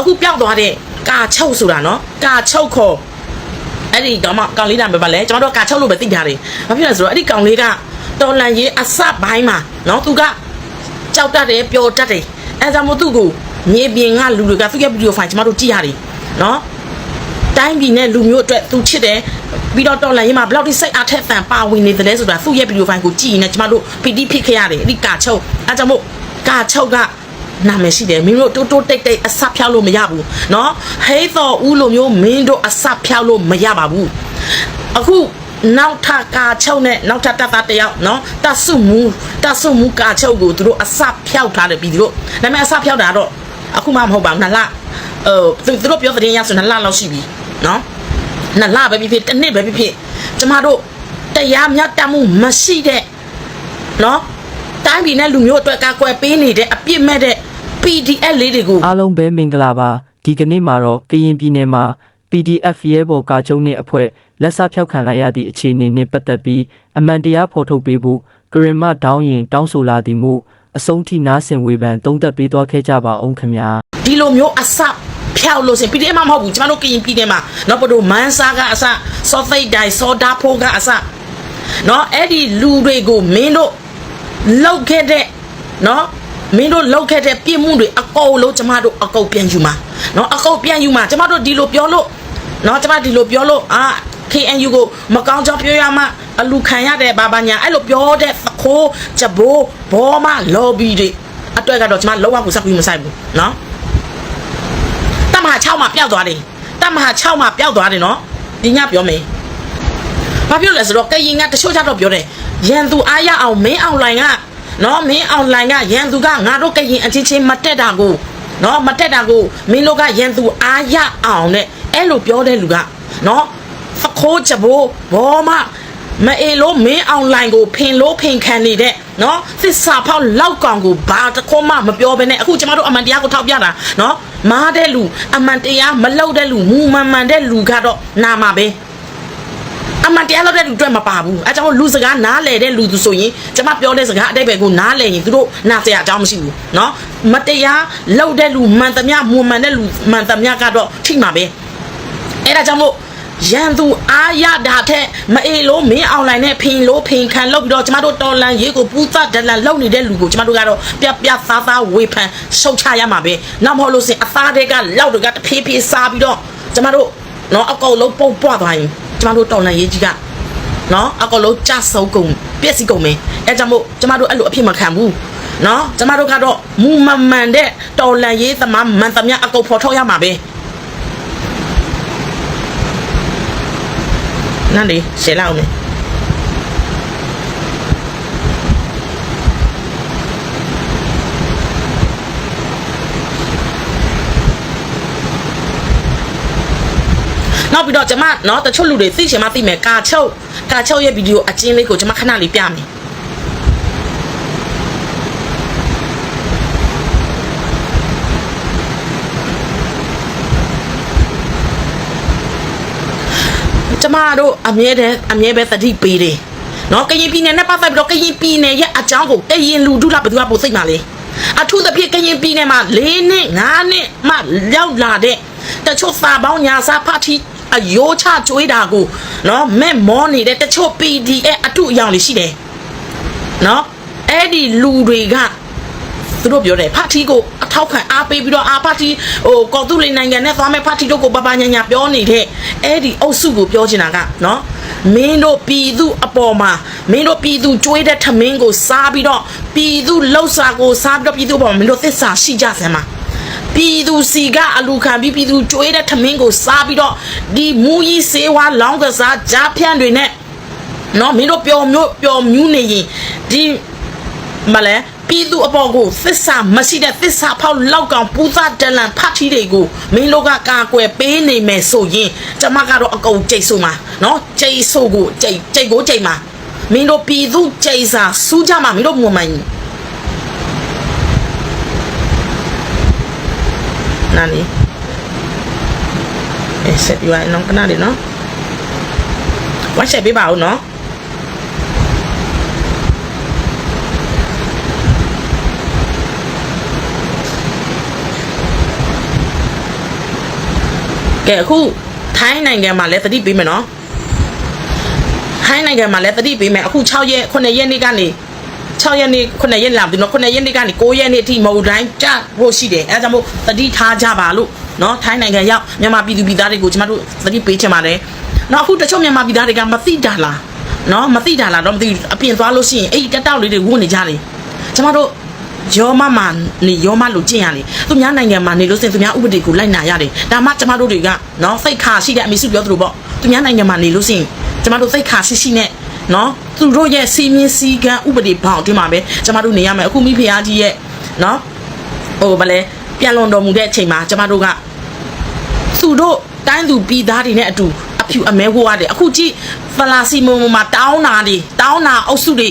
အခုပျောက်သွားတဲ့ကာချုပ်ဆိုတာနော်ကာချုပ်ခေါ်အဲ့ဒီတော့မှကောင်လေးနာမည်ပါလဲကျွန်တော်တို့ကာချုပ်လို့ပဲသိကြတယ်ဘာဖြစ်လဲဆိုတော့အဲ့ဒီကောင်လေးကတော်လန်ရေးအစပိုင်းမှာနော်သူကကြောက်တတ်တယ်ပျော်တတ်တယ်အဲဒါကြောင့်မို့သူ့ကိုမြေပြင်ကလူတွေကသူ့ရဲ့ဗီဒီယိုဖိုင်ကျွန်တော်တို့ကြည့်ရတယ်နော်တိုင်းပြည်နဲ့လူမျိုးအတွက်သူချစ်တယ်ပြီးတော့တော်လန်ရေးမှာဘယ်လောက်ထိစိတ်အားထက်သန်ပါဝင်နေတယ်လဲဆိုတာသူ့ရဲ့ဗီဒီယိုဖိုင်ကိုကြည့်ရင်လည်းကျမတို့ပီတိဖြစ်ခဲ့ရတယ်အဲ့ဒီကာချုပ်အဲကြောင့်မို့ကာချုပ်က နာမည်ရှိတယ်မင်းတို့တိုးတိုးတိတ်တိတ်အဆဖြောက်လို့မရဘူးเนาะဟေးတော်ဦးလိုမျိုးမင်းတို့အဆဖြောက်လို့မရပါဘူးအခုနောက်ထပ်ကာချုပ်နဲ့နောက်ထပ်တပ်သားတစ်ယောက်เนาะတဆုမူတဆုမူကာချုပ်ကိုသူတို့အဆဖြောက်ထားတယ်ပြီးသူတို့ဒါပေမဲ့အဆဖြောက်တာတော့အခုမှမဟုတ်ပါဘူးနှစ်လเออသူသူတို့ပြောတဲ့ရဆိုနှစ်လလောက်ရှိပြီเนาะ နှစ်လပဲဖြစ်ဖြစ်တစ်နှစ်ပဲဖြစ်ဖြစ်ကျမတို့တရားမြတ်တမှုမရှိတဲ့နော်တိုင်းပြည်နဲ့လူမျိုးအတွက်ကာကွယ်ပေးနေတဲ့အပြစ်မဲ့တဲ့ PDF လေးတွေကိုအားလုံးပဲမင်္ဂလာပါဒီကနေ့မှာတော့ကရင်ပြည်နယ်မှာ PDF ရဲဘော်ကာကျုံနဲ့အဖွဲ့လက်စားဖြောက်ခံလိုက်ရသည့်အခြေအနေနဲ့ပတ်သက်ပြီးအမှန်တရားဖော်ထုတ်ပေးဖို့ကရင်မတောင်းရင်တောင်းဆိုလာသည်မို့အဆုံးထိနားဆင်ဝေဖန်သုံးသပ်ပေးသွားခဲ့ကြပါအောင်ခင်ဗျာဒီလိုမျိုးအစဖြောက်လို့စင် PDF မှမဟုတ်ဘူးကျမတို့ကရင်ပြည်နယ်မှာနော်ဘတို့မန်းစားကအစစောသိတ်တိုင်စောဒါဖိုးကအစနော်အဲ့ဒီလူတွေကိုမင်းတို့လောက်ခဲ့တဲ့နော် မင်းတို့လောက်ခဲ့တဲ့ပြစ်မှုတွေအကုန်လုံးကျမတို့အကုန်ပြန်ယူမှာနော်အကုန်ပြန်ယူမှာကျမတို့ဒီလိုပြောလို့နော်ကျမဒီလိုပြောလို့အာ KNU ကိုမကောင်းကြောင်းပြောရမှအလူခံရတဲ့ဘာဘာညာအဲ့လိုပြောတဲ့သခိုးကြဘိုးဘောမ lobby တွေအတွက်ကတော့ကျမလုံးဝကိုစက်ပြီးမဆိုင်ဘူးနော်တမဟာ6မှာပျောက်သွားတယ်တမဟာ6မှာပျောက်သွားတယ်နော်ဒီညပြောမယ်ဘာပြောလဲဆိုတော့ကရင်ကတချို့ကြတော့ပြောတယ်ရန်သူအားရအောင်မင်းအောင်လိုင်က နော်မင်းအောင်လိုင်ကရန်သူကငါတို့ကရင်အချင်းချင်းမတက်တာကိုနော်မတက်တာကိုမင်းတို့ကရန်သူအားရအောင်နဲ့အဲ့လိုပြောတဲ့လူကနော်ဖခိုးချဘိုးဘောမမအေလို့မင်းအောင်လိုင်ကိုဖင်လို့ဖင်ခံနေတဲ့နော်သစ္စာဖောက်လောက်ကောင်ကိုဘာတခွမှမပြောဘဲနဲ့အခုကျမတို့အမှန်တရားကိုထောက်ပြတာနော်မားတဲ့လူအမှန်တရားမလောက်တဲ့လူမူမှန်မှန်တဲ့လူကတော့နာမှာပဲ အမှန်တရားလောက်တဲ့လူတွေ့မပါဘူးအဲကြောင့်လူစကားနားလဲတဲ့လူသူဆိုရင်ကျမပြောတဲ့စကားအတိတ်ပဲကိုနားလဲရင်သူတို့နားစရာအကြောင်းမရှိဘူးနော်မတရားလောက်တဲ့လူမှန်သမျှမူမှန်တဲ့လူမှန်သမျှကတော့ထိမှာပဲအဲဒါကြောင့်မို့ရန်သူအားရတာထက်မအေလို့မင်းအွန်လိုင်းနဲ့ဖင်လို့ဖင်ခံလောက်ပြီးတော့ကျမတို့တော်လန်ရေးကိုပူသဒလန်လောက်နေတဲ့လူကိုကျမတို့ကတော့ပြပြသားသားဝေဖန်ရှုတ်ချရမှာပဲနောက်မဟုတ်လို့စင်အသားတွေကလောက်တွေကတဖြည်းဖြည်းစားပြီးတော့ကျမတို့နော်အကောင်လုံးပုတ်ပွားသွားရင် ကျမတို့တော်လန်ရေးကြီးကနော်အကောလုံးကြဆုံကုန်ပြက်စီကုန်မယ်အဲကြောင့်မို့ကျမတို့အဲ့လိုအဖြစ်မခံဘူးနော်ကျမတို့ကတော့မူမမှန်တဲ့တော်လန်ရေးသမားမှန်သမျှအကုန်ဖော်ထုတ်ရမှာပဲနန်းလေးရှယ်လောက်မယ် နောက်ပြီးတော့ကျမနော်တချို့လူတွေသိချင်မှသိမယ်ကာချုပ်ကာချုပ်ရဲ့ဗီဒီယိုအချင်းလေးကိုကျမခဏလေးပြမယ်ကျမတို့အမြဲတမ်းအမြဲပဲသတိပေးတယ်။နော်ကရင်ပြည်နယ်နဲ့ပတ်သက်ပြီးတော့ကရင်ပြည်နယ်ရဲ့အကြောင်းကိုကရင်လူထုလားဘယ်သူကပိုသိမှလဲ။အထူးသဖြင့်ကရင်ပြည်နယ်မှာ၄နှစ်၅နှစ်မှရောက်လာတဲ့တချို့စာပေါင်းညာစာဖတ်တီ အယိုးချကျွေးတာကိုနော်မဲ့မောနေတဲ့တချို့ PDF အထုအယောင်လေးရှိတယ်နော်အဲ့ဒီလူတွေကသူတို့ပြောတယ်ဖတ်တီကိုအထောက်ခံအားပေးပြီးတော့အာဖတ်တီဟိုကော်တူလေးနိုင်ငံနဲ့သွားမဲ့ဖတ်တီတို့ကိုပပညာညာပြောနေတဲ့အဲ့ဒီအုပ်စုကိုပြောချင်တာကနော်မင်းတို့ပြည်သူအပေါ်မှာမင်းတို့ပြည်သူကြွေးတဲ့ထမင်းကိုစားပြီးတော့ပြည်သူလှုပ်စာကိုစားပြီးတော့ပြည်သူအပေါ်မှာမင်းတို့သစ္စာရှိကြစမ်းပါ ပြည်သူစီကအလူခံပြီးပြည်သူကြွေးတဲ့ထမင်းကိုစားပြီးတော့ဒီမူကြီးစေဝါလောင်းကစားကြားဖြန့်တွေနဲ့နော်မင်းတို့ပျော်မျိုးပျော်မြူးနေရင်ဒီမလဲပြည်သူအပေါ်ကိုသစ္စာမရှိတဲ့သစ္စာဖောက်လောက်ကောင်ပူဇာတလန်ဖတ်ထီတွေကိုမင်းတို့ကကာကွယ်ပေးနေမယ်ဆိုရင်ကျမကတော့အကုန်ကြိတ်ဆိုမှာနော်ကြိတ်ဆိုကိုကြိတ်ကြိတ်ကိုကြိတ်မှာမင်းတို့ပြည်သူကြိတ်စာစူးကြမှာမင်းတို့မွန်မှန် နာနီအဲဆက်ယူရအောင်ခဏလေးနော်ဝါချက်ပေးပါဦးနော်ကဲအခုထိုင်းနိုင်ငံမှာလည်းတတိပေးမယ်နော်ထိုင်းနိုင်ငံမှာလည်းတတိပေးမယ်အခု6ရက်9ရက်နေ့ကနေ 6ရက်နေ့9ရက်လာပြီနော်9ရက်နေ့ကနေ9ရက်နေ့အထိမဟုတ်တိုင်းကြဖို့ရှိတယ်အဲဒါကြောင့်မို့တတိထားကြပါလို့နော်ထိုင်းနိုင်ငံရောက်မြန်မာပြည်သူပြည်သားတွေကိုကျမတို့တတိပေးချင်ပါတယ်နော်အခုတချို့မြန်မာပြည်သားတွေကမသိတာလားနော်မသိတာလားတော့မသိဘူးအပြင်သွားလို့ရှိရင်အဲ့ဒီတက်တောက်လေးတွေဝုန်းနေကြတယ်ကျမတို့ယောမမှာနေယောမလို့ကျင့်ရတယ်သူများနိုင်ငံမှာနေလို့စင်သူများဥပဒေကိုလိုက်နာရတယ်ဒါမှကျမတို့တွေကနော်စိတ်ခါရှိတဲ့အမေစုပြောသလိုပေါ့သူများနိုင်ငံမှာနေလို့စင်ကျမတို့စိတ်ခါရှိရှိနဲ့ နော်သူတို့ရဲ့စီမင်းစည်းကမ်းဥပဒေဘောင်အတွင်းမှာပဲကျမတို့နေရမယ်အခုမိဖုရားကြီးရဲ့နော်ဟိုဗလဲပြန်လွန်တော်မူတဲ့အချိန်မှာကျမတို့ကသူတို့တိုင်းသူပြည်သားတွေနဲ့အတူအဖြူအမဲဝရတယ်အခုကြည့်ဖလာစီမုံမှာတောင်းနာတွေတောင်းနာအုပ်စုတွေ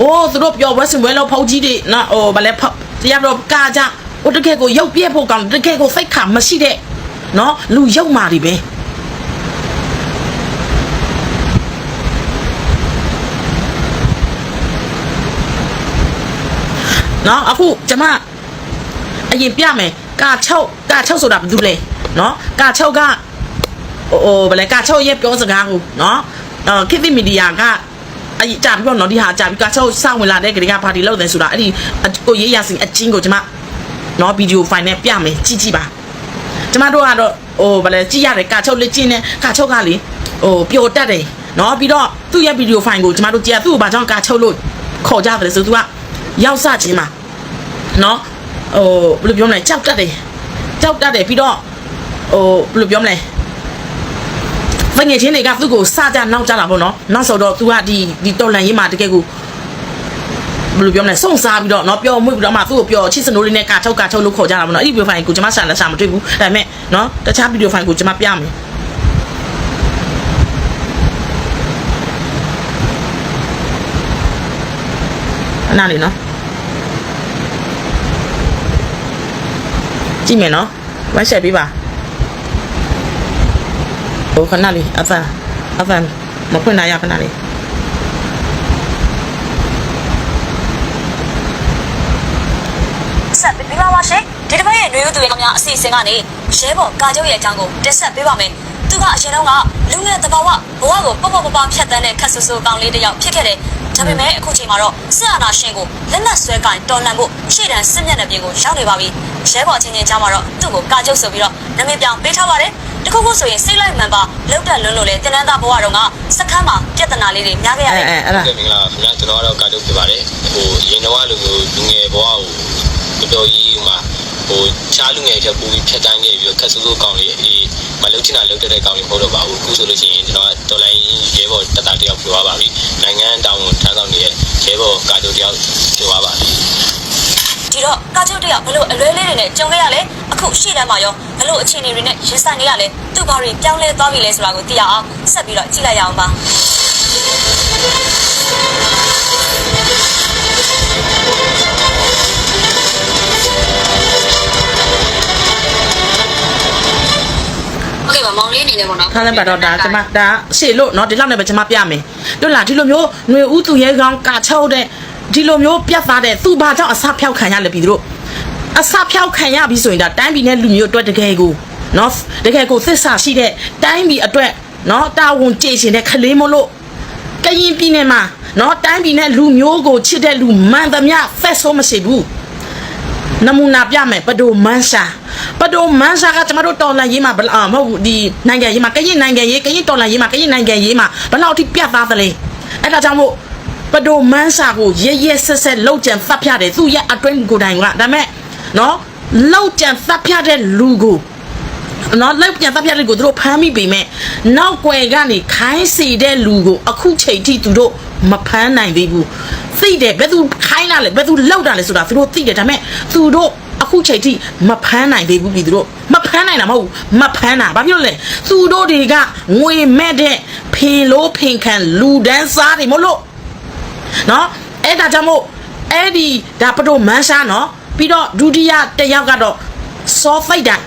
အိုးသူတို့ပျော်ပွဲစင်ပွဲလို့ဖောက်ကြီးတွေနော်ဟိုဗလဲဖောက်တရားတော့ကာကြဟိုတကယ်ကိုရုပ်ပြက်ဖို့ကောင်းတကယ်ကိုစိတ်ခါမရှိတဲ့နော်လူရုပ်မာတွေပဲ နော်အခုကျမအရင်ပြမယ်ကာ6ကာ6ဆိုတာဘာလို့လဲနော်ကာ6ကဟိုဟိုဗလဲကာ6ရဲ့ပြောစကားကိုနော်အော်ခေတ်သစ်မီဒီယာကအကြီးကြာပြီးတော့နော်ဒီဟာကြာပြီးကချောက်စောင့်ဝင်လာတဲ့ကလေးကပါတီလောက်တယ်ဆိုတာအဲ့ဒီအကိုရေးရစင်အချင်းကိုကျွန်မနော်ဗီဒီယိုဖိုင်နဲ့ပြမယ်ကြည့်ကြည့်ပါကျွန်မတို့ကတော့ဟိုဗလဲကြည့်ရတယ်ကချောက်လေးကျင်းနေကချောက်ကလေဟိုပျော်တတ်တယ်နော်ပြီးတော့သူ့ရဲ့ဗီဒီယိုဖိုင်ကိုကျွန်မတို့ကြည့်ရသူ့ကိုဘာကြောင့်ကချောက်လို့ခေါ်ကြတယ်ဆိုသူက ရောက်စချင်းမှာနော်ဟိုဘယ်လိုပြောမလဲကြောက်တတ်တယ်ကြောက်တတ်တယ်ပြီးတော့ဟိုဘယ်လိုပြောမလဲ ။ငွေချင်းတွေကသူ့ကိုစကြနောက်ကြတာပေါ့နော်။နောက်ဆိုတော့ तू ကဒီဒီတော်လန်ရေးမှာတကယ်ကိုဘယ်လိုပြောမလဲစုံစားပြီးတော့เนาะပျော်မွေ့ပြီးတော့မှသူ့ကိုပျော်ချစ်စနိုးလေးနဲ့ကာချုပ်ကာချုပ်လို့ခေါ်ကြတာပေါ့နော်။အဲ့ဒီဗီဒီယိုဖိုင်ကိုကျွန်မရှာလက်ရှာမတွေ့ဘူး။ဒါပေမဲ့เนาะတခြားဗီဒီယိုဖိုင်ကိုကျွန်မပြမယ်။ အဲ့နာလေးနော်။ကြည့်မယ်နော်။ဝက်ရှယ်ပေးပါ။ဟိုခဏလေးအဖန်အဖန်မဖွင့်နိုင်ရခဏလေးဆက်ပြီးပါပါရှင်ဒီတစ်ပတ်ရဲ့ຫນွေဦးသူရဲ့ကောင်များအစီအစဉ်ကနေရဲဘော်ကာကျုပ်ရဲ့အကြောင်းကိုတင်ဆက်ပေးပါမယ်သူကအရင်တော့ကလူငယ်တဘာဝဘဝကိုပေါ့ပေါ့ပပဖြတ်တန်းတဲ့ခက်ဆူဆူကောင်လေးတစ်ယောက်ဖြစ်ခဲ့တယ် ဒါပေမဲ့အခုချိန်မှာတော့စစ်အာဏာရှင်ကိုလက်နက်ဆွဲကင်တော်လှန်ဖို့ရှေ့တန်းစစ်မျက်နှာပြင်ကိုရောက်နေပါပြီရဲဘော်ချင်းချင်းကြားမှာတော့သူ့ကိုကာကျုပ်ဆိုပြီးတော့နာမည်ပြောင်းပေးထားပါတယ်တခုခုဆိုရင်စိတ်လိုက်မှန်ပါလောက်တက်လွန်းလို့လေတင်နန်းသားဘဝတော့ကစခန်းမှာပြဿနာလေးတွေများခဲ့ရအဲတယ်အဲအဲ့ဒါကဲမင်္ဂလာပါခင်ဗျာကျွန်တော်ကတော့ကာတုတ်ဖြစ်ပါတယ်ဟိုရင်တော့လိုမျိုးလူငယ်ဘဝကိုတော်တော်ကြီးမှာဟိုချားလူငယ်ချက်ပူပြီးဖြတ်တန်းခဲ့ပြီးတော့ခက်ဆူဆူကောင်းလေးအေးမလုတ်ချင်တာလုတ်တဲ့ကောင်းလေးမဟုတ်တော့ပါဘူးအခုဆိုလို့ရှိရင်ကျွန်တော်ကတော်လိုင်းရဲဘော်တတတယောက်ပြောပါပြီနိုင်ငံတောင်ထ မ်းဆောင်နေတဲ့ရဲဘော်ကာတုတ်တယောက်ပြောပါပါပြီဒီတော့ကာချုပ်တယောက်ဘလို့အလွဲလေးတွေနဲ့ကြုံခဲ့ရလဲအခုရှေ့တန်းမှာရောဘလို့အခြေအနေတွေနဲ့ရင်ဆိုင်နေရလဲသူ့ဘာတွေပြောင်းလဲသွားပြီလဲဆိုတာကိုသိရအောင်ဆက်ပြီးတော့ကြည့်လိုက်ရအောင်ပါ ပါမောင်လေးအနေနဲ့ပေါ့နော် ထားလိုက်ပါတော့ဒါကျွန်မဒါရှေ့လို့เนาะဒီလောက်နဲ့ပဲကျွန်မပြမယ်တို့လားဒီလိုမျိုးຫນွေဦးသူရဲကောင်းကာချောက်တဲ့ဒီလိုမျိုးပြတ်သားတဲ့သူ့ဘာကြောင့်အစဖျောက်ခံရလဲပြီတို့အစဖျောက်ခံရပြီဆိုရင်ဒါတိုင်းပြည်နဲ့လူမျိုးအတွက်တကယ်ကိုเนาะတကယ်ကိုသစ္စာရှိတဲ့တိုင်းပြည်အတွက်เนาะတာဝန်ကျေရှင်တဲ့ခလေးမလို့ ကရင်ပြည်နယ်မှာနော်တိုင်းပြည်နဲ့လူမျိုးကိုချစ်တဲ့လူမှန်သမျှဖက်ဆိုးမရှိဘူးနမူနာပြမယ်ပဒိုမန်းရှာ ပဒိုမန်းရှာကကျမတို့တော်လန်ရေးမှာဘယ်အာမဟုတ်ဘူးဒီနိုင်ငံရေးမှာကရင်နိုင်ငံရေးကရင်တော်လန်ရေးမှာကရင်နိုင်ငံရေးမှာဘယ်လောက်ထိပြတ်သားသလဲအဲ့ဒါကြောင့်မို့ပဒိုမန်းရှာကိုရဲရဲဆက်ဆက်လောက်ကြံဖတ်ပြတယ်သူ့ရဲ့အတွင်းကိုယ်တိုင်ကဒါပေမဲ့နော်လောက်ကြံဖတ်ပြတဲ့လူကိုနော်လောက်ပြန်တပ်ပြတဲ့ကိုသူတို့ဖမ်းမိပေမဲ့နောက်ွယ်ကနေခိုင်းစီတဲ့လူကိုအခုချိန်ထိသူတို့မဖမ်းနိုင်သေးဘူးသိတယ်ဘယ်သူခိုင်းတာလဲဘယ်သူလောက်တာလဲဆိုတာသူတို့သိတယ်ဒါပေမဲ့သူတို့ အခုချိန်ထိမဖမ်းနိုင်သေးဘူးပြီသူတို့မဖမ်းနိုင်တာမဟုတ်ဘူးမဖမ်းတာဘာဖြစ်လို့လဲသူတို့တွေကငွေမဲ့တဲ့ဖင်လို့ဖင်ခံလူဒန်းစားတွေမဟုတ်လို့နော်အဲ့ဒါကြောင့်မို့အဲ့ဒီဒါပတိုမန်းရှာနော်ပြီးတော့ဒုတိယတစ်ယောက်ကတော့စောဖိတ်တိုင်း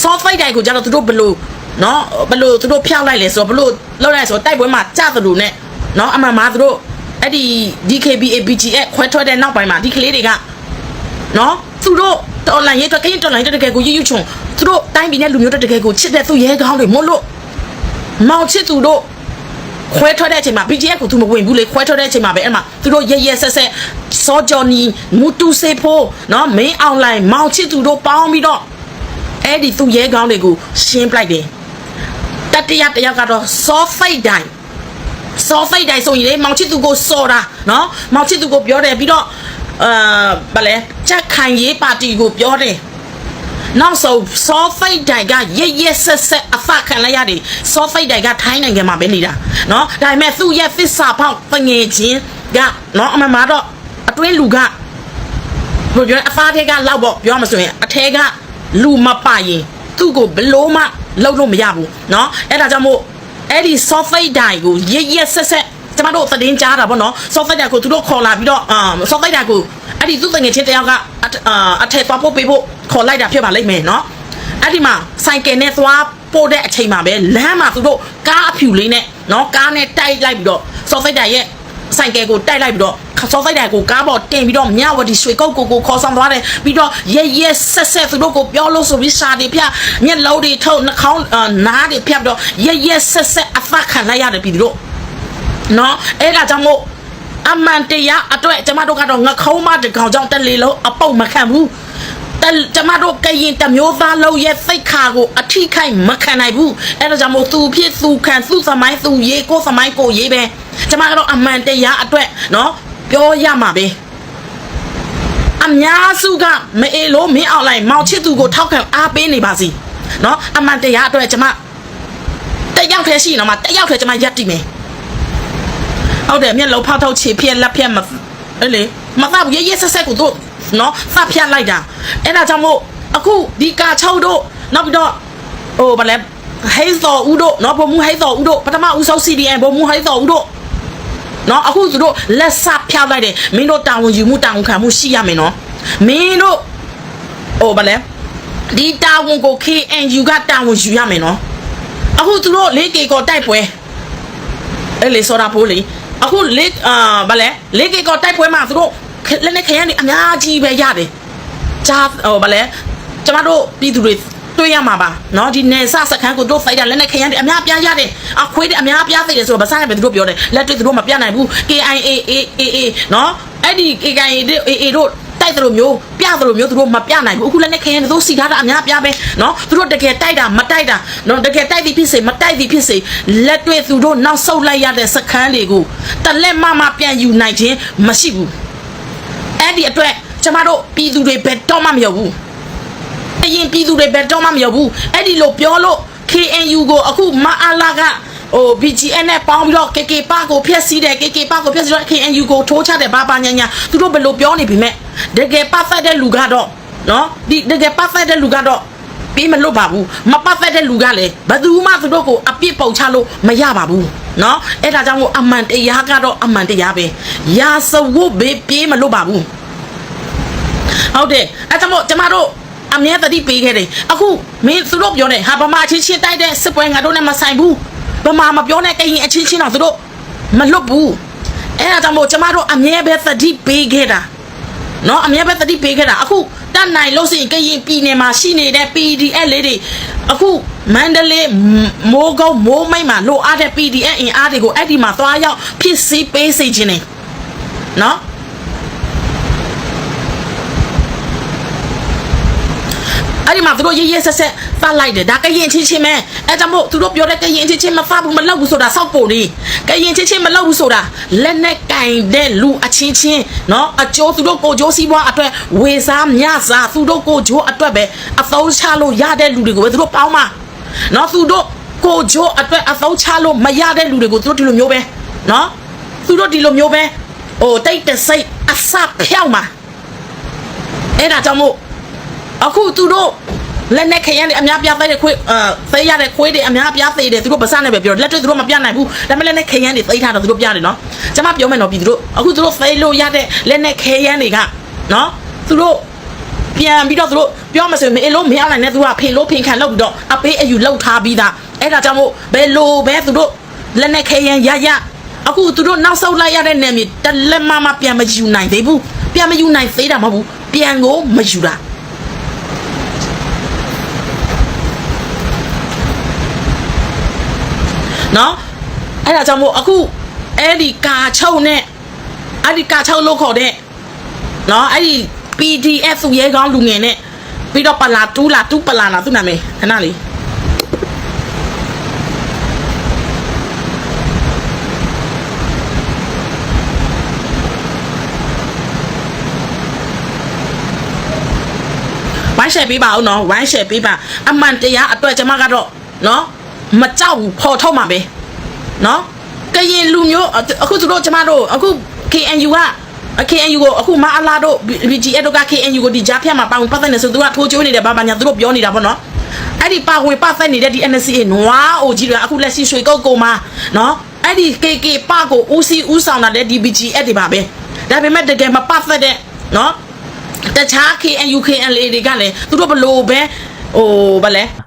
စောဖိတ်တိုင်းကိုကျတော့သူတို့ဘလို့နော်ဘလို့သူတို့ဖျောက်လိုက်လဲဆိုတော့ဘလို့လောက်လိုက်ဆိုတော့တိုက်ပွဲမှာကြသလိုနဲ့နော်အမှန်မှာသူတို့အဲ့ဒီ DKB ABG ရဲ့ခွဲထွက်တဲ့နောက်ပိုင်းမှာဒီကလေးတွေကနော်သူ တို့တော်လန်ရေးအတွက်ကရင်တော်လန်ရေးအတွက်ကကိုရွရွချုံသူတို့တိုင်းပြည်နဲ့လူမျိုးတွေတကယ်ကိုချစ်တဲ့သူရဲကောင်းတွေမို့လို့မောင်ချစ်သူတို့ခွဲထွက်တဲ့အချိန်မှာ BTS ကိုသူမဝင်ဘူးလေခွဲထွက်တဲ့အချိန်မှာပဲအဲ့မှာသူတို့ရဲရဲဆက်ဆက်စောဂျော်နီမူတူစေဖိုးနော်မင်းအွန်လိုင်းမောင်ချစ်သူတို့ပေါင်းပြီးတော့အဲ့ဒီသူရဲကောင်းတွေကိုရှင်းပလိုက်တယ်တတိယတယောက်ကတော့စောဖိတ်တိုင်းစောဖိတ်တိုင်းဆိုရင်လေမောင်ချစ်သူကိုစော်တာနော်မောင်ချစ်သူကိုပြောတယ်ပြီးတော့ အာဗာလဲချက်ခိုင်ရေးပါတီကိုပြောတယ်နောက်ဆုံးစောဖိတ်တိုင်းကရရဆက်ဆက်အဖခံလိုက်ရတယ်စောဖိတ်တိုင်းကထိုင်းနိုင်ငံမှာပဲနေတာနော်ဒါပေမဲ့သူ့ရဲ့သစ္စာဖောက်တငယ်ချင်းကနော်အမှန်မှာတော့အတွင်းလူကဘယ်ပြောလဲအဖားတဲ့ကလောက်ပေါ့ပြောမှဆိုရင်အထဲကလူမပရင်သူ့ကိုဘလို့မှလုံးလို့မရဘူးနော်အဲ့ဒါကြောင့်မို့အဲ့ဒီ software တိုင်ကိုရရဆက်ဆက် ကျမတို့သတင်းကြားတာဗောနော် software တိုင်ကိုသူတို့ခေါ်လာပြီးတော့အာ software တိုင်ကိုအဲ့ဒီသူတငယ်ချင်းတယောက်ကအထအာအထက်သွားပို့ပေးဖို့ခေါ်လိုက်တာဖြစ်ပါလိမ့်မယ်နော်အဲ့ဒီမှာစိုက်ကယ်နဲ့သွားပို့တဲ့အချိန်မှာပဲလမ်းမှာသူတို့ကားအဖြူလေးနဲ့နော်ကားနဲ့တိုက်လိုက်ပြီးတော့ software တိုင်ရဲ့ဆိုင်ကယ်ကိုတိုက်လိုက်ပြီးတော့စောဖိုက်တိုင်ကိုကားပေါ်တင်ပြီးတော့မြဝတီရွှေကုတ်ကိုကိုခေါ်ဆောင်သွားတယ်ပြီးတော့ရဲရဲဆက်ဆက်သူတို့ကိုပြောလို့ဆိုပြီးစာတွေပြမျက်လုံးတွေထုတ်နှာခေါင်းအာနားတွေဖြတ်ပြီးတော့ရဲရဲဆက်ဆက်အဖတ်ခံလိုက်ရတယ်ပြည်သူတို့ နော်အဲ့ဒါကြောင့်မို့အမှန်တရားအတွက်ကျမတို့ကတော့ငခုံးမတကောင်ကြောင့်တက်လေလို့အပုတ်မခံဘူးတကျမတို့ကရင်တမျိုးသားလုံးရဲ့စိတ်ခါကိုအထိခိုက်မခံနိုင်ဘူးအဲ့ဒါကြောင့်မို့သူဖြစ်သူခံသူသမိုင်းသူရေးကိုသမိုင်းကိုရေးပဲကျမကတော့အမှန်တရားအတွက်နော်ပြောရမှာပဲအများစုကမအေလို့မင်းအောင်လိုက်မောင်ချစ်သူကိုထောက်ခံအားပေးနေပါစီနော်အမှန်တရားအတွက်ကျမတက်ရောက်ထဲရှိနေမှာတက်ရောက်ထဲကျမရက်တည်မယ် ဟုတ်တယ်မျက်လုံးဖောက်ထုတ်ခြေဖြက်လက်ဖြက်မအဲ့လေမသားဘူးရရဆက်ဆက်ကိုတို့နော်သတ်ဖြတ်လိုက်တာအဲ့ဒါကြောင့်မို့အခုဒီကာချုပ်တို့နောက်ပြီးတော့ဟိုဗလဲဟိသောဦးတို့နော်ဘုံမူဟိသောဦးတို့ပထမဦးဆုံး CDN ဘုံမူဟိသောဦးတို့နော်အခုသူတို့လက်စဖျောက်လိုက်တယ်မင်းတို့တာဝန်ယူမှုတာဝန်ခံမှုရှိရမယ်နော်မင်းတို့ဟိုဗလဲဒီတာဝန်ကို KNU ကတာဝန်ယူရမယ်နော်အခုသူတို့ 4K ကိုတိုက်ပွဲအဲ့လေစောတာဖိုးလေ အခုလေအာဗလဲ 4K ကိုတိုက်ပွဲမှာသူတို့လက်နဲ့ခရမ်းနေအများကြီးပဲရတယ်ကြားဟိုဗလဲကျမတို့ပြည်သူတွေတွေ့ရမှာပါเนาะဒီနယ်စစခန်းကိုတို့ဖိုက်တာလက်နဲ့ခရမ်းတွေအများပြားရတယ်အခွေးတွေအများပြားသိတယ်ဆိုတော့ဗစားရပဲသူတို့ပြောတယ်လက်တွေ့သူတို့မပြနိုင်ဘူး KIA AA เนาะအဲ့ဒီ KIA တွေ AA တို့ တိုက်သလိုမျိုးပြသလိုမျိုးသူတို့မပြနိုင်ဘူးအခုလည်းနဲ့ခရင်တို့စီထားတာအများပြပဲနော်သူတို့တကယ်တိုက်တာမတိုက်တာနော်တကယ်တိုက်သည်ဖြစ်စေမတိုက်သည်ဖြစ်စေလက်တွေ့သူတို့နောက်ဆုတ်လိုက်ရတဲ့စခန်းတွေကိုတလက်မမပြန်ယူနိုင်ခြင်းမရှိဘူးအဲ့ဒီအတွက်ကျမတို့ပြည်သူတွေဘယ်တော့မှမယုံဘူးအရင်ပြည်သူတွေဘယ်တော့မှမယုံဘူးအဲ့ဒီလိုပြောလို့ KNU ကိုအခုမအားလာက ဟို BGN နဲ့ပေါင်းပြီးတော့ KK ပါကိုဖျက်ဆီးတယ် KK ပါကိုဖျက်ဆီးတော့ KNU ကိုထိုးချတယ်ဘာပါညာညာသူတို့ဘယ်လိုပြောနေပြီမဲ့တကယ်ပတ်သက်တဲ့လူကတော့နော်ဒီတကယ်ပတ်သက်တဲ့လူကတော့ပြီးမလွတ်ပါဘူးမပတ်သက်တဲ့လူကလည်းဘယ်သူမှသူတို့ကိုအပြစ်ပုံချလို့မရပါဘူးနော်အဲ့ဒါကြောင့်မို့အမှန်တရားကတော့အမှန်တရားပဲရာစဝတ်ပဲပြေးမလွတ်ပါဘူးဟုတ်တယ်အဲ့ဒါမို့ကျမတို့အမြဲတတိပေးခဲ့တယ်အခုမင်းသူတို့ပြောနေဟာဗမာချင်းချင်းတိုက်တဲ့စစ်ပွဲငါတို့နဲ့မဆိုင်ဘူး ဗမာမပြောနဲ့ကရင်အချင်းချင်းတော့သူတို့မလွတ်ဘူးအဲ့ဒါကြောင့်မို့ကျမတို့အမြဲပဲတတိပေးခဲ့တာနော်အမြဲပဲတတိပေးခဲ့တာအခုတတ်နိုင်လို့ရှိရင်ကရင်ပြည်နယ်မှာရှိနေတဲ့ PDF လေးတွေအခုမန္တလေးမိုးကုတ်မိုးမိတ်မှာလိုအားတဲ့ PDF အင်အားတွေကိုအဲ့ဒီမှာသွားရောက်ဖြစ်စည်းပေးစေခြင်းနေနော် အဲ့ဒီမှာသူတို့ရေးရေးဆက်ဆက်ဖတ်လိုက်တယ်ဒါကရင်ချင်းချင်းပဲအဲ့ဒါမို့သူတို့ပြောတဲ့ကရင်ချင်းချင်းမဖတ်ဘူးမလောက်ဘူးဆိုတာစောက်ပုံနေကရင်ချင်းချင်းမလောက်ဘူးဆိုတာလက်နဲ့ကင်တဲ့လူအချင်းချင်းနော်အကျိုးသူတို့ကိုကျိုးစီးပွားအတွက်ဝေစားမြစားသူတို့ကိုကျိုးအတွက်ပဲအသုံးချလို့ရတဲ့လူတွေကိုပဲသူတို့ပေါင်းမှာနော်သူတို့ကိုကျိုးအတွက်အသုံးချလို့မရတဲ့လူတွေကိုသူတို့ဒီလိုမျိုးပဲနော်သူတို့ဒီလိုမျိုးပဲဟိုတိတ်တဆိတ်အစဖြောက်မှာအဲ့ဒါကြောင့်မို့ အခုသူတို့လက်နဲ့ခရမ်းတွေအများပြားသေးတဲ့ခွေးအာသိရတဲ့ခွေးတွေအများပြားသေးတယ်သူတို့ပစနဲ့ပဲပြောလက်တွေ့သူတို့မပြနိုင်ဘူးဒါပေမဲ့လက်နဲ့ခရမ်းတွေသိထားတော့သူတို့ပြတယ်နော်ကျွန်မပြောမယ်နော်ပြည်သူတို့အခုသူတို့သိလို့ရတဲ့လက်နဲ့ခရမ်းတွေကနော်သူတို့ပြန်ပြီးတော့သူတို့ပြောမှဆိုရင်မအေးလို့မရနိုင်နဲ့သူကဖေလို့ဖင်ခံလောက်ပြီးတော့အပေးအယူလောက်ထားပြီးသားအဲ့ဒါကြောင့်မို့ဘယ်လိုပဲသူတို့လက်နဲ့ခရမ်းရရအခုသူတို့နောက်ဆုတ်လိုက်ရတဲ့နေမြေတလက်မမပြန်မယူနိုင်သေးဘူးပြန်မယူနိုင်သေးတာမဟုတ်ဘူးပြန်ကိုမယူတာ နော်အဲ့ဒါကြောင့်မို့အခုအဲ့ဒီကာချုပ်နဲ့အဲ့ဒီကာချုပ်လို့ခေါ်တဲ့နော်အဲ့ဒီ PDF သူရဲကောင်းလူငယ်နဲ့ပြီးတော့ပလာတူးလာတူးပလာလာသူ့နာမည်ခဏလေးဝိုင်းရှယ်ပေးပါဦးနော်ဝိုင်းရှယ်ပေးပါအမှန်တရားအတွက်ကျွန်မကတော့နော် မကြောက်ဘူးပေါ်ထုတ်မှာပဲနော်ကရင်လူမျိုးအခုသူတို့ကျွန်မတို့အခု KNU က KNU ကိုအခုမအလာတို့ BGF တို့က KNU ကိုဒီကြားဖြတ်မှာပါဝင်ပတ်သက်နေဆိုသူကထိုးချိုးနေတယ်ဘာဘာညာသူတို့ပြောနေတာပေါ့နော်အဲ့ဒီပါဝင်ပတ်သက်နေတဲ့ဒီ NCA နွားအိုကြီးတွေကအခုလက်ရှိရွှေကုတ်ကုံမှာနော်အဲ့ဒီ KK ပကိုဦးစီးဦးဆောင်တာတဲ့ဒီ BGF တွေပါပဲဒါပေမဲ့တကယ်မပတ်သက်တဲ့နော်တခြား KNU KNLA တွေကလည်းသူတို့ဘလို့ပဲဟိုဗလဲ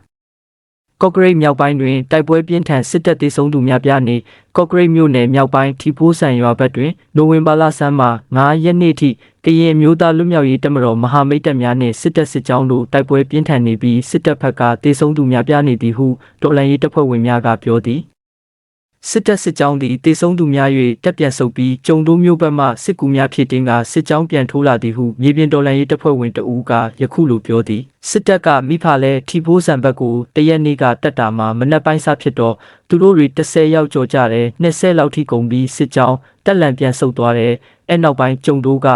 ကော့ဂရိတ်မြောက်ပိုင်းတွင်တိုက်ပွဲပြင်းထန်စစ်တပ်တေဆုံးသူများပြားနေကော့ဂရိတ်မြို့နယ်မြောက်ပိုင်းထီဖိုးဆန်ရွာဘက်တွင်နိုဝင်ဘာလဆန်းမှ9ရက်နေ့ထိကရင်အမျိုးသားလွတ်မြောက်ရေးတပ်မတော်မဟာမိတ်တပ်များနှင့်စစ်တပ်စစ်ကြောင်းတို့တိုက်ပွဲပြင်းထန်နေပြီးစစ်တပ်ဘက်ကတေဆုံးသူများပြားနေသည်ဟုတော်လှန်ရေးတပ်ဖွဲ့ဝင်များကပြောသည်စစ်တပ်စစ်ကြောင်းသည်တေဆုံးသူများ၍တက်ပြန်ဆုတ်ပြီးကြုံတိုးမျိုးဘက်မှစစ်ကူများဖြစ်တင်ကစစ်ကြောင်းပြန်ထိုးလာသည်ဟုမြေပြင်တော်လှန်ရေးတပ်ဖွဲ့ဝင်တဦးကယခုလိုပြောသည် စစ်တပ်ကမိဖလဲထီဖိုးဆန်ဘက်ကိုတရက်နေ့ကတက်တာမှာမနက်ပိုင်းစားဖြစ်တော့သူတို့တွေ30ရောက်ကြော်ကြတယ်20လောက်ထိကုန်ပြီးစစ်ကြောင်းတက်လန်ပြန်ဆုတ်သွားတယ်အဲ့နောက်ပိုင်းကြုံတိုးက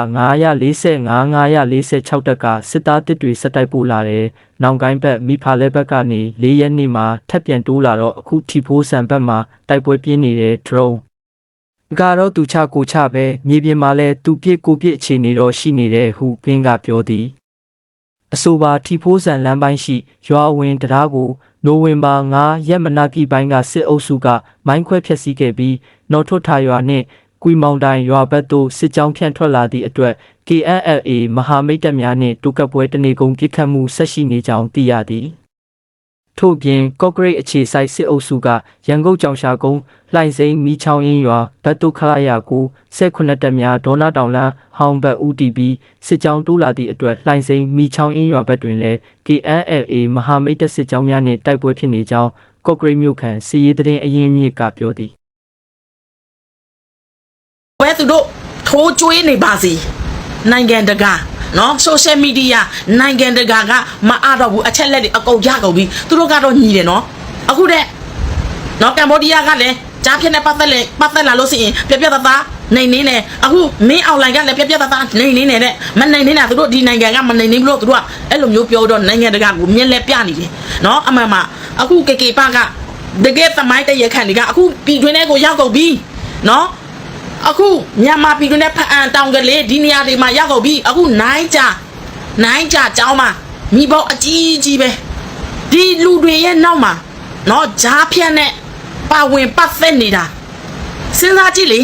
945 946တက်ကစစ်သားတစ်တွေစက်တိုက်ပို့လာတယ်။နောင်ကိုင်းဘက်မိဖာလဲဘက်ကနေ၄ရက်နေ့မှာထပ်ပြန်တိုးလာတော့အခုထီဖိုးဆန်ဘက်မှာတိုက်ပွဲပြင်းနေတဲ့ drone ကတော့သူချကိုချပဲမြေပြင်မှာလဲသူပြစ်ကိုပြစ်အခြေအနေတော့ရှိနေတယ်ဟုပင်းကပြောသည် အဆိုပါထီဖိုးဆန်လမ်းပိုင်းရှိရွာဝင်တရားကိုနိုဝင်ဘာ9ရက်မနက်ကိပိုင်းကစစ်အုပ်စုကမိုင်းခွဲဖျက်ဆီးခဲ့ပြီးနော်ထွတ်ထာရွာနှင့်ကွီမောင်တိုင်ရွာဘက်သို့စစ်ကြောင်းဖြန့်ထွက်လာသည့်အတွက် KNLA မဟာမိတ်တပ်များနှင့်တူကပ်ပွဲတနေကုန်ပြစ်ခတ်မှုဆက်ရှိနေကြောင်းသိရသည် ထို့ပြင်ကော့ဂရိတ်အခြေဆိုင်စစ်အုပ်စုကရန်ကုန်ကြောင်ရှာကုန်းလှိုင်စိမ်းမီချောင်းရင်းရွာဘတ်တုခလာယာကို18တပ်များဒေါနာတောင်လန်းဟောင်းဘတ် UTB စစ်ကြောင်းတိုးလာသည့်အတွက်လှိုင်စိမ်းမီချောင်းရင်းရွာဘက်တွင်လည်း KNLA မဟာမိတ်တပ်စစ်ကြောင်းများနှင့်တိုက်ပွဲဖြစ်နေကြောင်းကော့ဂရိတ်မြို့ခံစီရေးတရင်အရင်မြစ်ကပြောသည်ဘယ်သူတို့ထိုးကျွေးနေပါစေနိုင်ငံတကာ နော်ဆိုရှယ်မီဒီယာနိုင်ငံတကာကမအားတော့ဘူးအချက်လက်တွေအကုန်ရကုန်ပြီသူတို့ကတော့ညီတယ်နော်အခုတဲ့နော်ကမ်ဘောဒီးယားကလည်းကြားဖြစ်နေပတ်သက်လေပတ်သက်လာလို့ရှိရင်ပြပြသားသားနေနေနဲ့အခုမင်းအောင်လိုင်ကလည်းပြပြသားသားနေနေနဲ့တဲ့မနေနေတာသူတို့ဒီနိုင်ငံကမနေနေဘူးလို့သူတို့ကအဲ့လိုမျိုးပြောတော့နိုင်ငံတကာကိုမြင်လဲပြနေတယ်နော်အမှန်မှာအခုကေကေပကတကယ်သမိုင်းတရခန့်တွေကအခုပြည်တွင်းထဲကိုရောက်ကုန်ပြီနော် အခုမြန်မာပြည်တွင်းနဲ့ဖအံတောင်ကလေးဒီနေရာတွေမှာရောက်ကုန်ပြီအခုနိုင်ကြနိုင်ကြကျောင်းမှာမိဘအကြီးကြီးပဲဒီလူတွေရဲ့နောက်မှာနော်ဂျားဖြတ်နဲ့ပါဝင်ပတ်သက်နေတာစဉ်းစားကြည့်လေ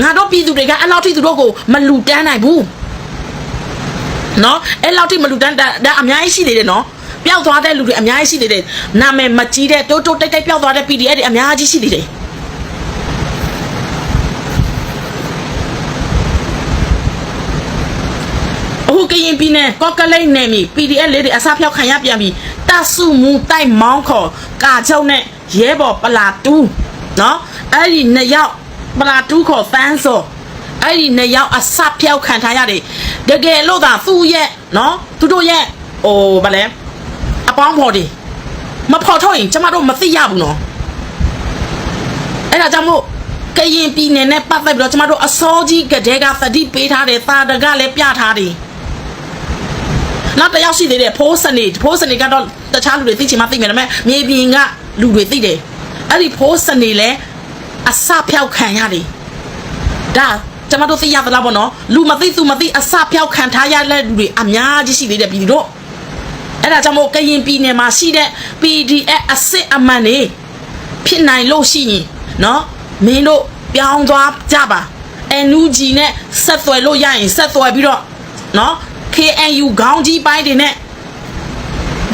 ငါတို့ပြည်သူတွေကအဲ့လောက်ထိသူတို့ကိုမလူတန်းနိုင်ဘူးနော်အဲ့လောက်ထိမလူတန်းတာဒါအများကြီးရှိနေတယ်နော်ပျောက်သွားတဲ့လူတွေအများကြီးရှိနေတယ်နာမည်မကြီးတဲ့တိုးတိုးတိတ်တိတ်ပျောက်သွားတဲ့ PDF တွေအများကြီးရှိနေတယ် အခုကရင်ပြည်နယ်ကော့ကလိတ်နယ်မြေ PDF လေးတွေအစားဖြောက်ခံရပြန်ပြီတဆုမူတိုက်မောင်းခေါ်ကာချုံနဲ့ရဲဘော်ပလာတူးနော်အဲ့ဒီနှစ်ယောက်ပလာတူးခေါ်ဖန်းစော်အဲ့ဒီနှစ်ယောက်အစားဖြောက်ခံထားရတယ်တကယ်လို့သာသူ့ရဲ့နော်သူတို့ရဲ့ဟိုဗလဲအပေါင်းဖော်တွေမဖော်ထုတ်ရင်ကျမတို့မသိရဘူးနော်အဲ့ဒါကြောင့်မို့ကရင်ပြည်နယ်နဲ့ပတ်သက်ပြီးတော့ကျမတို့အစောကြီးကတဲ့ကသတိပေးထားတယ်သာတကလည်းပြထားတယ် နောက်တစ်ယောက်ရှိသေးတယ်ဖိုးစနေဖိုးစနေကတော့တခြားလူတွေသိချင်မှသိမယ်ဒါပေမဲ့မြေပြင်ကလူတွေသိတယ်အဲ့ဒီဖိုးစနေလဲအစဖြောက်ခံရတယ်ဒါကျွန်မတို့သိရသလားပေါ့နော်လူမသိသူမသိအစဖြောက်ခံထားရတဲ့လူတွေအများကြီးရှိသေးတယ်ပြည်သူတို့အဲ့ဒါကြောင့်မို့ကရင်ပြည်နယ်မှာရှိတဲ့ PDF အစစ်အမှန်နေဖြစ်နိုင်လို့ရှိရင်နော်မင်းတို့ပြောင်းသွားကြပါ NUG နဲ့ဆက်သွယ်လို့ရရင်ဆက်သွယ်ပြီးတော့နော် KNU ခေါင်းကြီးပိုင်းတွေနဲ့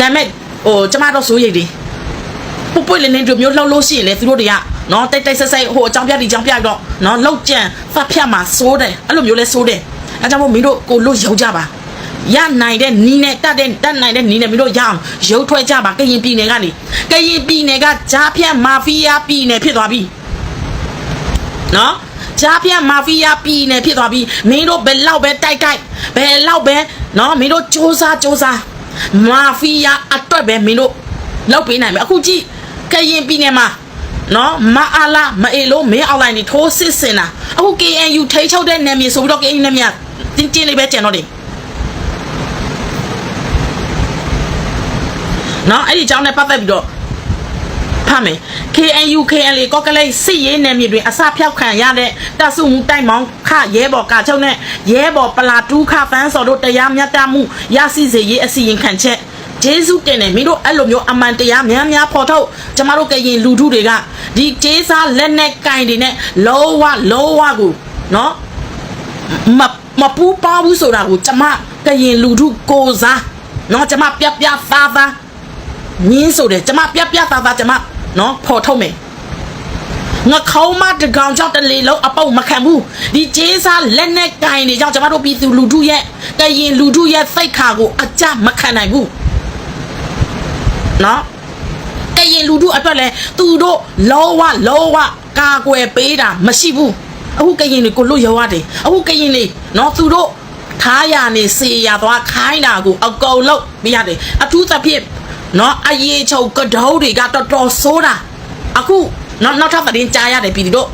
ဒါပေမဲ့ဟိုကျမတို့စိုးရိမ်တယ်ပုတ်ပွေလည်းနေတို့မျိုးလှုပ်လို့ရှိရင်လေသူတို့တွေကနော်တိတ်တိတ်ဆက်ဆက်ဟိုအကြောင်းပြဒီအကြောင်းပြတော့နော်လောက်ကြံဖတ်ဖြတ်မှာစိုးတယ်အဲ့လိုမျိုးလဲစိုးတယ်အဲကြောင့်မို့မင်းတို့ကိုလို့ယုံကြပါရနိုင်တဲ့နီးနဲ့တတ်တဲ့တတ်နိုင်တဲ့နီးနဲ့မင်းတို့ရအောင်ရုပ်ထွက်ကြပါကရင်ပြည်နယ်ကနေကရင်ပြည်နယ်ကဂျားဖြတ်မာဖီးယားပြည်နယ်ဖြစ်သွားပြီနော် ဂျားဖြတ်မာဖီးယားပြည်နယ်ဖြစ်သွားပြီမင်းတို့ဘယ်လောက်ပဲတိုက်တိုက်ဘယ်လောက်ပဲနော်မင်းတို့စ조사စ조사မာဖီးယားအတွက်ပဲမင်းတို့လောက်ပေးနိုင်မယ်အခုကြည့်ကရင်ပြည်နယ်မှာနော်မအားလာမအေလို့မင်းအောက်လိုင်းနေထိုးစစ်စင်တာအခု KNU ထိချုပ်တဲ့နယ်မြေဆိုပြီးတော့ KNU နယ်မြေကတင်းတင်းလေးပဲကျန်တော့တယ် နော်အဲ့ဒီအကြောင်းနဲ့ပတ်သက်ပြီးတော့ ဖတ်မယ် KNU KNL ကော့ကလေးစစ်ရေးနယ်မြေတွင်အစဖြောက်ခံရတဲ့တပ်စုမှုတိုက်မောင်းခရဲဘော်ကာချုပ်နဲ့ရဲဘော်ပလာတူးခဖန်းစော်တို့တရားမျှတမှုရရှိစေရေးအစီရင်ခံချက်ဂျေစုတင်တယ်မင်းတို့အဲ့လိုမျိုးအမှန်တရားများများဖော်ထုတ်ကျမတို့ကရင်လူထုတွေကဒီဂျေးစားလက်နဲ့ကင်တွေနဲ့လောဝလောဝကိုနော်မမပူပါဘူးဆိုတာကိုကျမကရင်လူထုကိုစားနော်ကျမပြပြသားသားညင်းဆိုတယ်ကျမပြပြသားသားကျမ နော်ဖော်ထုတ်မယ်ငါခေါင်းမတကောင်ကြောင့်တလေလုံးအပုတ်မခံဘူးဒီကျေးစားလက်နဲ့ကင်နေကြောင့်ကျမတို့ပြည်သူလူထုရဲ့ကရင်လူထုရဲ့စိတ်ခါကိုအကြမခံနိုင်ဘူးနော်ကရင်လူထုအတွက်လဲသူတို့လောဝလောဝကာကွယ်ပေးတာမရှိဘူးအခုကရင်တွေကိုလွတ်ရောရတယ်အခုကရင်တွေနော်သူတို့ထားရနေစေရသွားခိုင်းတာကိုအကုန်လုံးပြရတယ်အထူးသဖြင့် နော်အရေးချုပ်ကတောတွေကတော်တော်ဆိုးတာအခုနောက်နောက်ထပ်သတင်းကြားရတယ်ပြည်သူတို့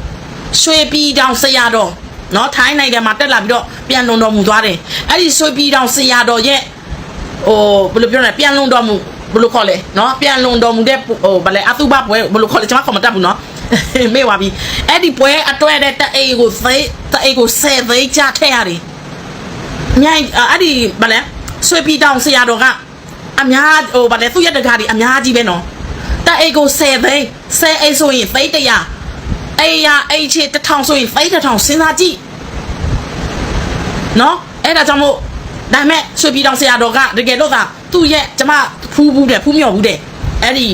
ရွှေပြည်တောင်ဆရာတော်နော်ထိုင်းနိုင်ငံမှာတက်လာပြီးတော့ပြန်လွန်တော်မူသွားတယ်အဲ့ဒီရွှေပြည်တောင်ဆရာတော်ရဲ့ဟိုဘယ်လိုပြောလဲပြန်လွန်တော်မူဘယ်လိုခေါ်လဲနော်ပြန်လွန်တော်မူတဲ့ဟိုဗလဲအတုပပွဲဘယ်လိုခေါ်လဲကျွန်မခေါ်မတတ်ဘူးနော်မေ့ပါပြီအဲ့ဒီပွဲအတွဲတဲ့တအိကိုသိတအိကိုဆယ်သိချထည့်ရတယ်မြိုင်အဲ့ဒီဗလဲဆွေပီတောင်ဆရာတော်က အများဟိုဗလဲသူ့ရဲ့တကားဒီအများကြီးပဲနော်တက်အိတ်ကို10သိန်း10အိတ်ဆိုရင်သိန်း100အိမ်ရအိတ်ချစ်1000ဆိုရင်သိန်း1000စဉ်းစားကြည့်နော်အဲ့ဒါကြောင့်မို့ဒါမဲ့ဆွေပီတောင်ဆရာတော်ကတကယ်တော့ကသူ့ရဲ့ကျမဖူးဘူးတယ်ဖူးမြော်ဘူးတယ်အဲ့ဒီ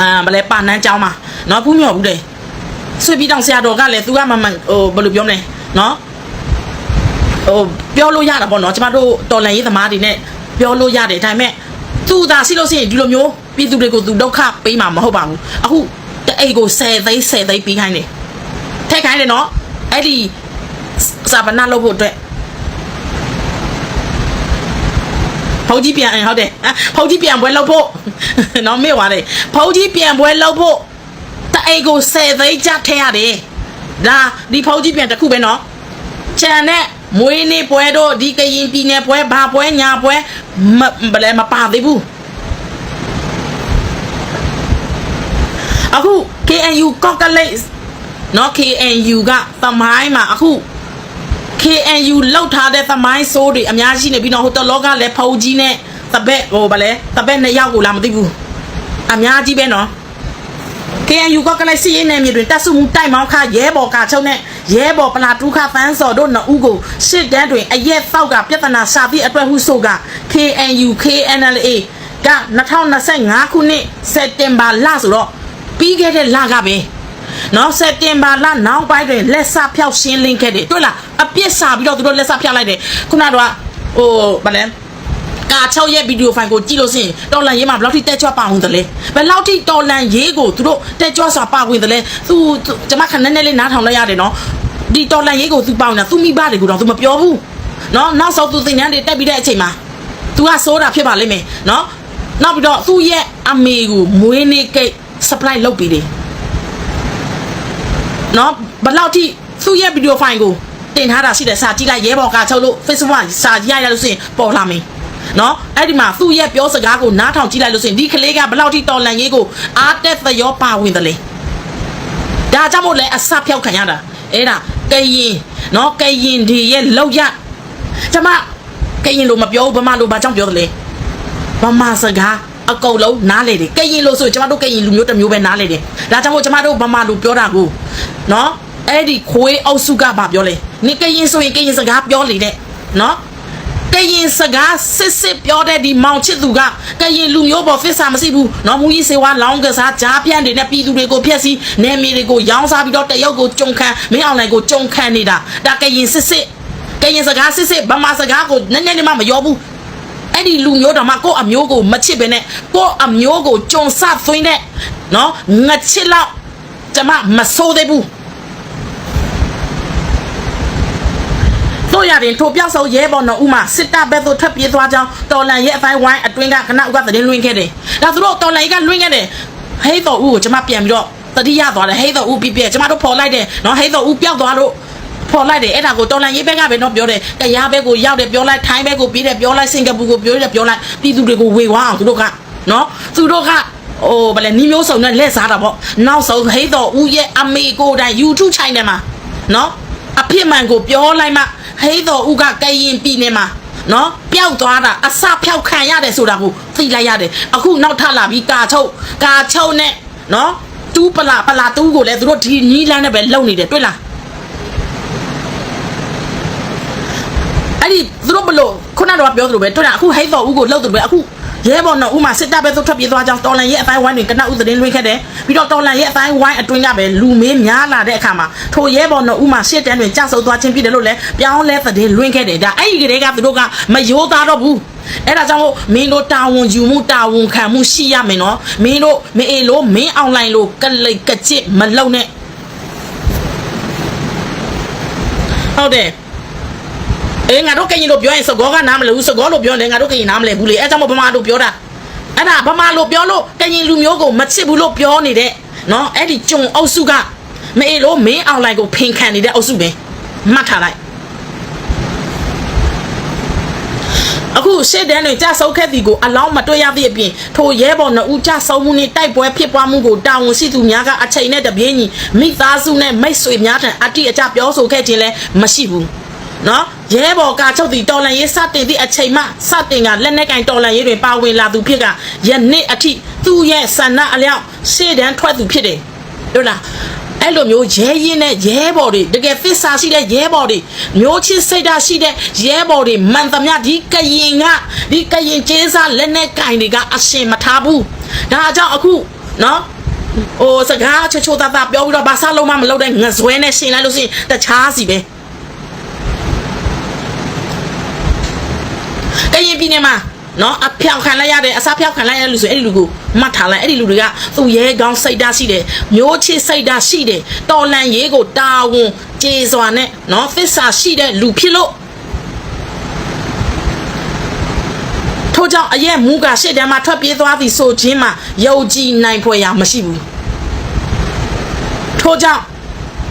အာဗလဲပါနန်းကျောင်းမှာနော်ဖူးမြော်ဘူးတယ်ဆွေပီတောင်ဆရာတော်ကလည်းသူကမမှန်ဟိုဘယ်လိုပြောမလဲနော်ဟိုပြောလို့ရတာပေါ့နော်ကျမတို့တော်လန်ရေးသမားတွေနဲ့ ပြောလို့ရတယ်ဒါပေမဲ့သူသာရှိလို့ရှိရင်ဒီလိုမျိုးပြည်သူတွေကိုသူဒုက္ခပေးမှာမဟုတ်ပါဘူးအခုတအိတ်ကို10သိန်း10သိန်းပြီးခိုင်းတယ်ထည့်ခိုင်းတယ်နော်အဲ့ဒီစာပနာလုပ်ဖို့အတွက်ဖောက်ကြီးပြန်အင်ဟုတ်တယ်အဖောက်ကြီးပြန်ပွဲလုပ်ဖို့နော်မေ့သွားတယ်ဖောက်ကြီးပြန်ပွဲလုပ်ဖို့တအိတ်ကို10သိန်းကြထည့်ရတယ်ဒါဒီဖောက်ကြီးပြန်တစ်ခုပဲနော်ချန်နဲ့ မွေးနေ့ပွဲတော့ဒီကရင်ပြည်နယ်ပွဲဘာပွဲညာပွဲမဘယ်လဲမပါသေးဘူးအခု KNU ကော့ကလေးနော် KNU ကသမိုင်းမှာအခု KNU လောက်ထားတဲ့သမိုင်းဆိုးတွေအများကြီးနေပြီးတော့ဟိုတလောကလည်းဖုံကြီးနဲ့တပက်ဟိုဗလဲတပက်နှစ်ယောက်ကိုလာမသိဘူးအများကြီးပဲနော် KNU ကကလေးစီရင်နယ်မြေတွင်တပ်စုမှုတိုက်မောင်းခရဲဘော်ကချုပ်နဲ့ရဲဘော်ပလာတူခဖန်းစော်တို့နှစ်ဦးကိုစစ်တန်းတွင်အရက်သောက်ကပြဿနာရှာသည့်အတွက်ဟုဆိုက KNU KNLA က2025ခုနှစ်စက်တင်ဘာလဆိုတော့ပြီးခဲ့တဲ့လကပဲနော်စက်တင်ဘာလနောက်ပိုင်းတွင်လက်စဖျောက်ရှင်းလင်းခဲ့တယ်တွေ့လားအပြစ်စာပြီးတော့သူတို့လက်စဖျောက်လိုက်တယ်ခုနကတော့ဟိုဗာလဲ ကာ6ရဲ့ဗီဒီယိုဖိုင်ကိုကြည့်လို့ရှိရင်တော်လန်ရေးမှာဘယ်လောက်ထိတက်ကြွပါဝင်သလဲဘယ်လောက်ထိတော်လန်ရေးကိုသူတို့တက်ကြွစွာပါဝင်သလဲသူကျွန်မခဏနဲ့လေးနားထောင်လိုက်ရတယ်နော်ဒီတော်လန်ရေးကိုသူပေါင်တာသူမိဘတွေကိုတော့သူမပြောဘူးနော်နောက်ဆုံးသူသင်တန်းတွေတက်ပြီးတဲ့အချိန်မှာ तू ကစိုးတာဖြစ်ပါလိမ့်မယ်နော်နောက်ပြီးတော့သူ့ရဲ့အမေကိုမွေးနေ့ကိတ် supply လုပ်ပြီးတယ်နော်ဘယ်လောက်ထိသူ့ရဲ့ဗီဒီယိုဖိုင်ကိုတင်ထားတာရှိတယ်စာကြည့်လိုက်ရဲဘော်ကချုပ်လို့ Facebook မှာစာကြည့်ရရလို့ဆိုရင်ပေါ်လာမယ် နော်အဲ့ဒီမှာသူ့ရဲ့ပြောစကားကိုနားထောင်ကြည့်လိုက်လို့ဆိုရင်ဒီကလေးကဘယ်လောက်ထိတော်လန်ရေးကိုအားတက်သရောပါဝင်တယ်လေဒါကြောင့်မို့လဲအစဖြောက်ခံရတာအဲ့ဒါကရင်နော်ကရင်ဒီရဲ့လောက်ရကျမကရင်လို့မပြောဘူးဗမာလို့ဘာကြောင့်ပြောတယ်လဲဗမာစကားအကုတ်လုံးနားလေတယ်ကရင်လို့ဆိုရင်ကျမတို့ကရင်လူမျိုးတစ်မျိုးပဲနားလေတယ်ဒါကြောင့်မို့ကျမတို့ဗမာလို့ပြောတာကိုနော်အဲ့ဒီခွေးအုပ်စုကဘာပြောလဲနေကရင်ဆိုရင်ကရင်စကားပြောလေတဲ့နော် ကရင်စကားစစ်စစ်ပြောတဲ့ဒီမောင်ချစ်သူကကရင်လူမျိုးပေါ်ဖစ်စာမရှိဘူးနော်မူကြီးစေဝါလောင်းကစားကြားပြန့်တွေနဲ့ပြည်သူတွေကိုဖျက်ဆီးနယ်မြေတွေကိုရောင်းစားပြီးတော့တရုတ်ကိုကြုံခံမင်းအောင်နိုင်ကိုကြုံခံနေတာဒါကရင်စစ်စစ်ကရင်စကားစစ်စစ်ဗမာစကားကိုနည်းနည်းလေးမှမရောဘူးအဲ့ဒီလူမျိုးတော်မှကိုယ့်အမျိုးကိုမချစ်ပဲနဲ့ကိုယ့်အမျိုးကိုကြုံဆသွင်းတဲ့နော်ငချစ်လောက်ကျမမဆိုးသေးဘူး တို့ရရင်ထိုပြောက်ဆုံးရဲဘော်နော်ဥမာစစ်တပ်ဘက်သို့ထွက်ပြေးသွားကြောင်းတော်လန်ရဲ့အပိုင်းဝိုင်းအတွင်းကခဏဥကသတင်းလွှင့်ခဲ့တယ်။ဒါသူတို့တော်လန်ကြီးကလွှင့်ခဲ့တယ်။ဟိတ်တော်ဦးကိုကျမပြန်ပြီးတော့တတိယသွားတယ်ဟိတ်တော်ဦးပြပြကျမတို့ဖော်လိုက်တယ်နော်ဟိတ်တော်ဦးပျောက်သွားလို့ဖော်လိုက်တယ်အဲ့ဒါကိုတော်လန်ရေးဘက်ကပဲတော့ပြောတယ်။တရားဘက်ကိုရောက်တယ်ပြောလိုက်ထိုင်းဘက်ကိုပြေးတယ်ပြောလိုက်စင်ကာပူကိုပြောတယ်ပြောလိုက်ပြည်သူတွေကိုဝေဝါအောင်သူတို့ကနော်သူတို့ကဟိုဗလဲနီးမျိုးစုံနဲ့လက်စားတာပေါ့နောက်ဆုံးဟိတ်တော်ဦးရဲ့အမေကိုတိုင် YouTube channel မှာနော် အဖြစ်မှန်ကိုပြောလိုက်မှဟိတ်တော်ဦးကကရင်ပြည်နယ်မှာနော်ပျောက်သွားတာအစဖြောက်ခံရတယ်ဆိုတာကိုသိလိုက်ရတယ်အခုနောက်ထပ်လာပြီးကာချုပ်ကာချုပ်နဲ့နော်တူးပလာပလာတူးကိုလည်းသူတို့ဒီနီးလန်းနဲ့ပဲလုံနေတယ်တွေ့လားအဲ့ဒီသူတို့ဘလို့ခုနကတော့ပြောသလိုပဲတွေ့လားအခုဟိတ်တော်ဦးကိုလှုပ်တယ်ပဲအခု ရဲဘော်နော်ဦးမှာစစ်တပ်ပဲသူထွက်ပြေးသွားကြောင်းတော်လန်ရဲ့အတိုင်းဝိုင်းတွေကနဦးသတင်းလွှင့်ခဲ့တယ်ပြီးတော့တော်လန်ရဲ့အတိုင်းဝိုင်းအတွင်းကပဲလူမေးများလာတဲ့အခါမှာထိုရဲဘော်နော်ဦးမှာရှစ်တန်းတွင်ကြောက်ဆုပ်သွားခြင်းဖြစ်တယ်လို့လည်းပြောင်းလဲသတင်းလွှင့်ခဲ့တယ်ဒါအဲ့ဒီကလေးကသူတို့ကမယိုးသားတော့ဘူးအဲ့ဒါကြောင့်မို့မင်းတို့တာဝန်ယူမှုတာဝန်ခံမှုရှိရမယ်နော်မင်းတို့မအေးလို့မင်းအွန်လိုင်းလို့ကလိတ်ကကြစ်မလုံနဲ့ဟုတ်တယ် အေးငါတို့ကရင်လို့ပြောရင်စကောကနားမလဲဘူးစကောလို့ပြောရင်ငါတို့ကရင်နားမလဲဘူးလေအဲကြောင့်မို့ဗမာလို့ပြောတာအဲ့ဒါဗမာလို့ပြောလို့ကရင်လူမျိုးကိုမချစ်ဘူးလို့ပြောနေတဲ့နော်အဲ့ဒီကြုံအုပ်စုကမအေးလို့မင်းအွန်လိုင်းကိုဖင်ခံနေတဲ့အုပ်စုပဲမှတ်ထားလိုက်အခုရှေ့တန်းတွေကြဆုပ်ခဲ့သည်ကိုအလောင်းမတွေ့ရသည့်အပြင်ထိုရဲဘော်နှစ်ဦးကြဆုပ်မှုနှင့်တိုက်ပွဲဖြစ်ပွားမှုကိုတာဝန်ရှိသူများကအချိန်နဲ့တပြေးညီမိသားစုနဲ့မိတ်ဆွေများထံအတိအကျပြောဆိုခဲ့ခြင်းလည်းမရှိဘူးနော် ရဲဘော်ကာချုပ်တီတော်လန်ရေးစတင်သည့်အချိန်မှစတင်ကလက်နက်ကင်တော်လန်ရေးတွင်ပါဝင်လာသူဖြစ်ကယနေ့အထိသူ့ရဲ့ဆန္ဒအလျောက်ရှေ့တန်းထွက်သူဖြစ်တယ်တို့လားအဲ့လိုမျိုးရဲရင်နဲ့ရဲဘော်တွေတကယ်သစ္စာရှိတဲ့ရဲဘော်တွေမျိုးချစ်စိတ်ဓာတ်ရှိတဲ့ရဲဘော်တွေမှန်သမျှဒီကရင်ကဒီကရင်ကျေးစားလက်နက်ကင်တွေကအရှင်မထားဘူးဒါကြောင့်အခုနော်ဟိုစကားချွတ်ချွတ်သားသားပြောပြီးတော့ဘာစားလုံးမမလုပ်တဲ့ငဇွဲနဲ့ရှင်လိုက်လို့ရှိရင်တခြားစီပဲ က ရင်ပြည်နယ်မှာနော်အဖျောက်ခံလိုက်ရတယ်အစားဖျောက်ခံလိုက်ရလို့ဆိုအဲ့ဒီလူကိုမှတ်ထားလိုက်အဲ့ဒီလူတွေကသူ့ရဲကောင်းစိတ်ဓာတ်ရှိတယ်မျိုးချစ်စိတ်ဓာတ်ရှိတယ်တော်လန်ရေးကိုတာဝန်ကျေစွာနဲ့နော်သစ္စာရှိတဲ့လူဖြစ်လို့ထို့ကြောင့်အရက်မူကရှစ်တန်းမှာထွက်ပြေးသွားသည်ဆိုခြင်းမှာယုံကြည်နိုင်ဖွယ်ရာမရှိဘူးထို့ကြောင့်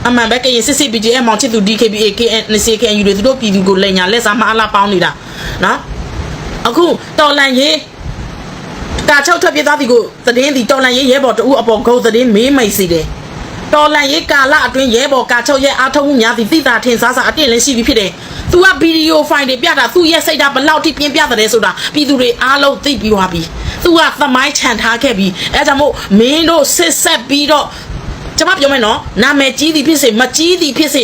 အမှန်ပဲကရင်စစ်စစ် BGM မောင်ချစ်သူ DKBA KN NCKNU တွေသူတို့ပြည်သူကိုလိန်ညာလက်စားမအားလာပေါင်းနေတာနော် အခုတော်လန်ရေးတာချုပ်ထွက်ပြေးသွားသည်ကိုသတင်းသည်တော်လန်ရေးရဲဘော်တူအပေါ်ဂုတ်သတင်းမေးမိတ်စီတယ်တော်လန်ရေးကာလအတွင်းရဲဘော်ကာချုပ်ရဲ့အားထုတ်မှုများသည်သိတာထင်ရှားစာအတင်းလည်းရှိပြီဖြစ်တယ်။ तू ကဗီဒီယိုဖိုင်တွေပြတာသူ့ရဲ့စိတ်ဓာတ်ဘလောက်ထိပြင်းပြတယ်ဆိုတာပြည်သူတွေအားလုံးသိပြီးသွားပြီ။ तू ကသမိုင်းခြံထားခဲ့ပြီ။အဲဒါကြောင့်မို့မင်းတို့စစ်ဆက်ပြီးတော့ကျွန်မပြောမယ်နော်နာမည်ကြီးသည်ဖြစ်စေမကြီးသည်ဖြစ်စေ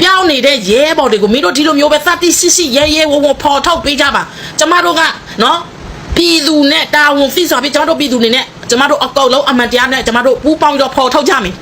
ပြောင်းနေတဲ့ရဲဘော်တွေကိုမင်းတို့ဒီလိုမျိုးပဲသတိရှိရှိရဲရဲဝုံဝုံဖော်ထုတ်ပေးကြပါကျမတို့ကနော်ပြည်သူနဲ့တာဝန်ဖိစွာပြီးကျမတို့ပြည်သူနေနဲ့ကျမတို့အကောက်လုံးအမှန်တရားနဲ့ကျမတို့ပူးပေါင်းပြီးတော့ဖော်ထုတ်ကြမယ်